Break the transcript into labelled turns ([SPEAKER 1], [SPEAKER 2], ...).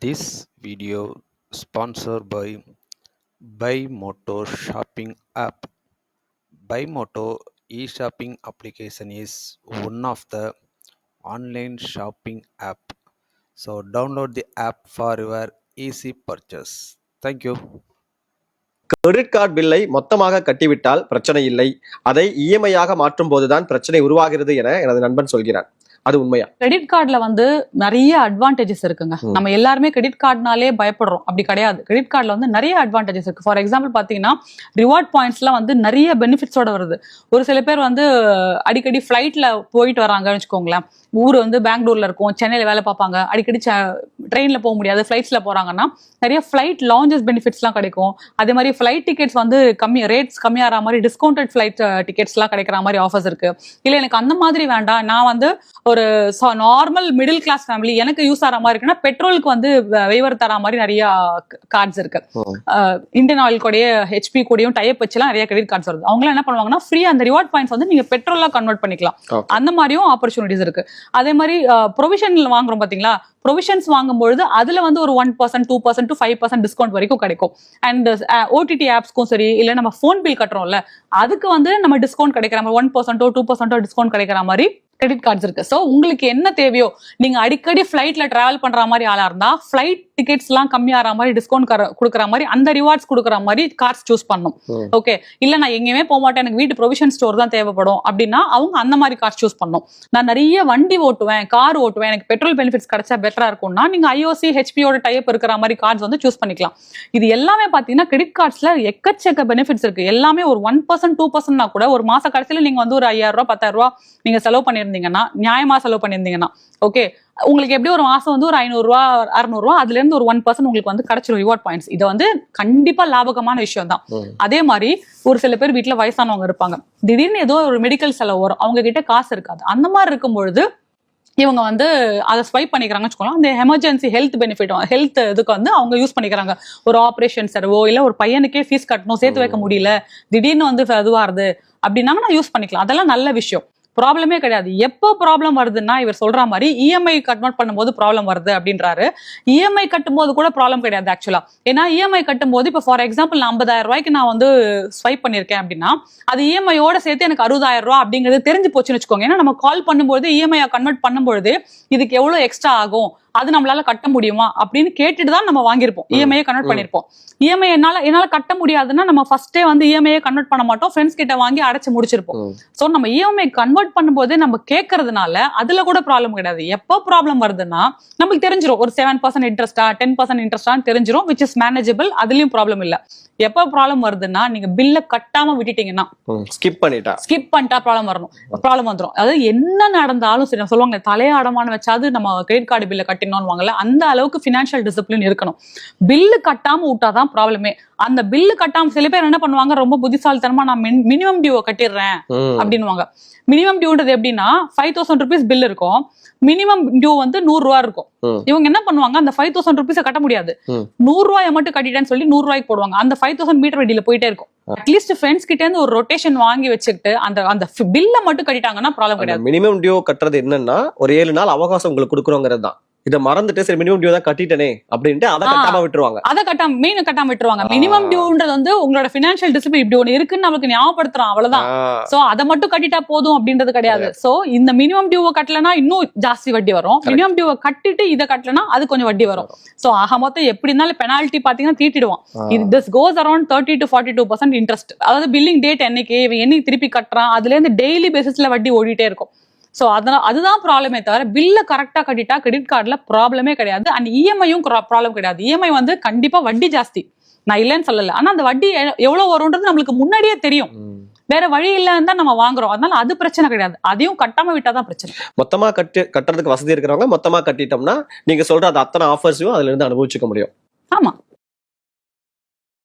[SPEAKER 1] This video sponsored by Buymoto shopping app. Buymoto e-shopping application is one of the online shopping app. So download the app for your easy purchase. Thank you.
[SPEAKER 2] Credit card பில்லை மொத்தமாக கட்டிவிட்டால் பிரச்சனை இல்லை அதை இஎம்ஐயாக மாற்றும் போதுதான் பிரச்சனை உருவாகிறது என எனது நண்பன் சொல்கிறான் அது உண்மையா?
[SPEAKER 3] கிரெடிட் கார்டுல வந்து நிறைய அட்வான்டேஜஸ் இருக்குங்க. நம்ம எல்லாருமே கிரெடிட் கார்டுனாலே பயப்படுறோம். அப்படி கிடையாது. கிரெடிட் கார்டுல வந்து நிறைய அட்வான்டேஜஸ் இருக்கு. ஃபார் எக்ஸாம்பிள் பாத்தீங்கன்னா ரிவார்ட் பாயிண்ட்ஸ்லாம் வந்து நிறைய பெனிஃபிட்ஸோட வருது. ஒரு சில பேர் வந்து அடிக்கடி ஃப்ளைட்ல போயிட்டு வராங்கன்னு வச்சுக்கோங்களேன். ஊர் வந்து பெங்களூர்ல இருக்கும். சென்னையில வேலை பார்ப்பாங்க. அடிக்கடி ட்ரெயின்ல போக முடியாது. ஃப்ளைட்ஸ்ல போறாங்கன்னா நிறைய ஃப்ளைட் லான்ச்சஸ் பெனிஃபிட்ஸ்லாம் கிடைக்கும். அதே மாதிரி ஃப்ளைட் டிக்கெட்ஸ் வந்து கம்மி ரேட்ஸ் கம்மியாகிற மாதிரி டிஸ்கவுண்டட் ஃப்ளைட் டிக்கெட்ஸ்லாம் கிடைக்கிற மாதிரி ஆஃபர்ஸ் இருக்கு. இல்ல எனக்கு அந்த மாதிரி வேண்டாம். நான் வந்து ஒரு நார்மல் மிடில் கிளாஸ் ஃபேமிலி எனக்கு யூஸ் ஆகிற மாதிரி இருக்குன்னா பெட்ரோலுக்கு வந்து வெய்வர் தர மாதிரி நிறைய கார்ட்ஸ் இருக்கு. இந்தியன் ஆயில் கூடயே ஹெச்பி கூடயும் டைப் வச்சுலாம் நிறைய கிரெடிட் கார்ட்ஸ் வருது. அவங்களாம் என்ன பண்ணுவாங்கன்னா ஃப்ரீயா அந்த ரிவார்ட் பாயிண்ட்ஸ் வந்து நீங்க பெட்ரோலா கன்வெர்ட் பண்ணிக்கலாம். அந்த மாதிரியும் ஆப்பர்ச்சுனிட்டிஸ் இருக்கு. அதே மாதிரி ப்ரொவிஷன் வாங்குறோம் பாத்தீங்களா? ப்ரொவிஷன்ஸ் வாங்கும்பொழுது அதுல வந்து ஒரு one percent two percent to five percent discount வரைக்கும் கிடைக்கும். அண்ட் ஓடிடி ஆப்ஸ்க்கும் சரி இல்ல நம்ம ஃபோன் பில் கட்டுறோம்ல அதுக்கு வந்து நம்ம டிஸ்கவுண்ட் கிடைக்கிற மாதிரி ஒன் பர்சன்டோ டூ பர்சன்டோ டிஸ்கவுண்ட் கிடைக்கிற மாதிரி கிரெடிட் கார்ட்ஸ் இருக்கு. ஸோ உங்களுக்கு என்ன தேவையோ நீங்க அடிக்கடி ஃபிளைட்ல டிராவல் பண்ற மாதிரி ஆளா இருந்தா ஃபிளைட் டிக்கெட்ஸ் எல்லாம் கம்மியாகிற மாதிரி டிஸ்கவுண்ட் கொடுக்குற மாதிரி அந்த ரிவார்ட்ஸ் கொடுக்குற மாதிரி கார்ட்ஸ் சூஸ் பண்ணும். ஓகே இல்ல நான் எங்கேயுமே போக மாட்டேன். எனக்கு வீட்டு ப்ரொவிஷன் ஸ்டோர் தான் தேவைப்படும். அப்படின்னா அவங்க அந்த மாதிரி கார்ஸ் சூஸ் பண்ணும். நான் நிறைய வண்டி ஓட்டுவேன் கார் ஓட்டுவேன். எனக்கு பெட்ரோல் பெனிஃபிட்ஸ் கிடைச்சா பெட்டரா இருக்கும்னா நீங்க ஐஓசி ஹெச்பியோட டைப் இருக்கிற மாதிரி கார்ட்ஸ் வந்து சூஸ் பண்ணிக்கலாம். இது எல்லாமே பாத்தீங்கன்னா கிரெடிட் கார்ட்ஸ்ல எக்கச்சக்க பெனிஃபிட்ஸ் இருக்கு. எல்லாமே ஒரு ஒன் பர்சன்ட் டூ பர்சன்ட்னா கூட ஒரு மாச கடைசியில நீங்க வந்து ஒரு ஐயாயிரம் ரூபாய் பத்தாயிரம் ரூபாய் நீங்க செலவு பண்ணியிருந்தீங்கன்னா நியாயமா செலவு பண்ணியிருந்தீங்கன்னா ஓகே உங்களுக்கு எப்படி ஒரு மாசம் வந்து ஒரு ஐநூறு ரூபா அறுநூறு ரூபா அதுல இருந்து ஒரு ஒன் பர்சன்ட் உங்களுக்கு வந்து கிடைச்சிரும் ரிவார்ட் பாயிண்ட்ஸ் இது வந்து கண்டிப்பா லாபகமான விஷயம் தான். அதே மாதிரி ஒரு சில பேர் வீட்ல வயசானவங்க இருப்பாங்க. திடீர்னு ஏதோ ஒரு மெடிக்கல் செலவு வரும். அவங்க கிட்ட காசு இருக்காது. அந்த மாதிரி இருக்கும் பொழுது இவங்க வந்து அதை ஸ்வைப் பண்ணிக்கிறாங்கன்னு வச்சுக்கோங்களேன். அந்த எமர்ஜென்சி ஹெல்த் பெனிஃபிட் ஹெல்த் இதுக்கு வந்து அவங்க யூஸ் பண்ணிக்கிறாங்க. ஒரு ஆப்ரேஷன் செலவோ இல்ல ஒரு பையனுக்கே ஃபீஸ் கட்டணும் சேர்த்து வைக்க முடியல திடீர்னு வந்து இதுவாருது அப்படின்னாங்க நான் யூஸ் பண்ணிக்கலாம். அதெல்லாம் நல்ல விஷயம். ப்ராப்ளமே கிடையாது. எப்போ ப்ராப்ளம் வருதுன்னா இவர் சொல்ற மாதிரி இஎம்ஐ கன்வெர்ட் பண்ணும்போது ப்ராப்ளம் வருது அப்படின்றாரு. இஎம்ஐ கட்டும்போது கூட ப்ராப்ளம் கிடையாது ஆக்சுவலா ஏன்னா இஎம்ஐ கட்டும்போது இப்போ ஃபார் எக்ஸாம்பிள் நான் ஐம்பதாயிரம் ரூபாய்க்கு நான் வந்து ஸ்வைப் பண்ணியிருக்கேன் அப்படின்னா அது இஎம்ஐயோட சேர்த்து எனக்கு அறுபதாயிரம் ரூபா அப்படிங்கிறது தெரிஞ்சு போச்சுன்னு வச்சுக்கோங்க. ஏன்னா நம்ம கால் பண்ணும்போது இஎம்ஐ கன்வெர்ட் பண்ணும்போது இதுக்கு எவ்வளோ எக்ஸ்ட்ரா ஆகும்? அது நம்மளால கட்ட முடியுமா அப்படின்னு கேட்டுட்டு தான் நம்ம வாங்கியிருப்போம். இஎம்ஐ கன்வெர்ட்
[SPEAKER 2] ம்.
[SPEAKER 3] பண்ணிருப்போம் இஎம்ஐ என்னால என்னால கட்ட முடியாதுன்னா நம்ம ஃபர்ஸ்டே வந்து இஎம்ஐ கன்வெர்ட் பண்ண மாட்டோம். ஃப்ரெண்ட்ஸ் கிட்ட வாங்கி அடைச்சு முடிச்சிருப்போம். சோ நம்ம இஎம்ஐ கன்வெர்ட் பண்ணும்போது நம்ம கேட்கறதுனால அதுல கூட ப்ராப்ளம் கிடையாது. எப்போ ப்ராப்ளம் வருதுன்னா நமக்கு தெரிஞ்சிரும். ஒரு செவன் பர்சன்ட் இன்ட்ரெஸ்டா டென் பர்சன்ட் இன்ட்ரெஸ்டான்னு தெரிஞ்சிரும் விச் இஸ் மேனேஜபிள் அதுலயும் ப்ராப்ளம் இல்ல. எப்போ ப்ராப்ளம் வருதுன்னா நீங்க பில்ல கட்டாம விட்டுட்டீங்கன்னா
[SPEAKER 2] ஸ்கிப் பண்ணிட்டா.
[SPEAKER 3] ஸ்கிப் பண்ணிட்டா ப்ராப்ளம் வரணும். ப்ராப்ளம் வந்துரும். அதாவது என்ன நடந்தாலும் சரி சொல்லுவாங்க தலையாடமான வச்சாது நம்ம கிரெடிட் கார்டு பில்ல கட்டினோம்னு வாங்கல அந்த அளவுக்கு ஃபினான்ஷியல் டிசிப்ளின் இருக்கணும். பில்லு கட்டாம விட்டாதான் ப்ராப்ளமே அந்த பில்லு கட்டாம சில பேர் என்ன பண்ணுவாங்க ரொம்ப புத்திசாலித்தனமா நான் மினிமம் டியூவை கட்டிடுறேன்
[SPEAKER 2] ம்.
[SPEAKER 3] அப்படின்னுவாங்க. மினிமம் டியூன்றது எப்படின்னா ஃபைவ் தௌசண்ட் ருபீஸ் பில் இருக்கும். மினிமம் டியூ வந்து நூறு ரூபா இருக்கும். இவங்க என்ன பண்ணுவாங்க அந்த ஃபைவ் தௌசண்ட் ருபீஸை கட்ட முடியாது. நூறு ரூபாயை மட்டும் கட்டிட்டேன்னு சொல்லி நூறு ரூபாய்க்கு போடுவாங்க. அந்த ஃபைவ் தௌசண்ட் மீட்டர் வட்டியில போயிட்டே இருக்கும். அட்லீஸ்ட் ஃப்ரெண்ட்ஸ் கிட்ட இருந்து ஒரு ரொட்டேஷன் வாங்கி வச்சுக்கிட்டு அந்த அந்த பில்ல மட்டும் கட்டிட்டாங்கன்னா ப்ராப்ளம் கிடையாது.
[SPEAKER 2] மினிமம் டியூ கட்டுறது என்னன்னா ஒரு ஏழு நாள் அவகாசம் உங்களுக்கு கொடுக்குறோங்கிறது தான். இதை மறந்துட்டு சரி மினிமம் டியூ தான் கட்டிட்டனே அப்படின்ட்டு அதை. கட்டாம விட்டுருவாங்க.
[SPEAKER 3] அதை கட்டாம மெயின் கட்டாம விட்டுருவாங்க. மினிமம் டியூன்றது வந்து உங்களோட பினான்சியல் டிசிப்ளின் இப்படி ஒண்ணு இருக்குன்னு நம்மளுக்கு ஞாபகப்படுத்துறோம் அவ்வளவுதான். சோ அதை மட்டும் கட்டிட்டா போதும் அப்படின்றது கிடையாது. சோ இந்த மினிமம் டியூவை கட்டலனா இன்னும் ஜாஸ்தி வட்டி வரும். மினிமம் டியூவை கட்டிட்டு இதை கட்டலனா அது கொஞ்சம் வட்டி வரும். சோ ஆக மொத்தம் எப்படி இருந்தாலும் பெனால்ட்டி பாத்தீங்கன்னா தீட்டிடுவான்.
[SPEAKER 2] ஆ.
[SPEAKER 3] இது this goes around thirty to forty two percent interest அதாவது பில்லிங் டேட் என்னைக்கு என்னைக்கு திருப்பி கட்டுறான் அதுல இருந்து டெய்லி பேசிஸ்ல வட்டி ஓடிட்டே இருக்கும். சோ அதனால அதுதான் ப்ராப்ளமே தவிர பில்ல கரெக்டா கட்டிட்டா கிரெடிட் கார்டுல ப்ராப்ளமே கிடையாது. அண்ட் இஎம்ஐயும் ப்ராப்ளம் கிடையாது. இஎம்ஐ வந்து கண்டிப்பா வட்டி ஜாஸ்தி. நான் இல்லைன்னு சொல்லல. ஆனா அந்த வட்டி எ- எவ்வளவு வரும்ன்றது நம்மளுக்கு முன்னாடியே தெரியும். வேற வழி இல்லைன்னு தான் நம்ம வாங்குறோம். அதனால அது பிரச்சனை கிடையாது. அதையும் கட்டாம விட்டாதான் பிரச்சனை.
[SPEAKER 2] மொத்தமா கட்டி கட்டுறதுக்கு வசதி இருக்கிறவங்க மொத்தமா கட்டிட்டோம்னா நீங்க சொல்ற அந்த அத்தனை ஆஃபர்ஸையும் அதுல இருந்து அனுபவிச்சுக்க முடியும்.
[SPEAKER 3] ஆமா.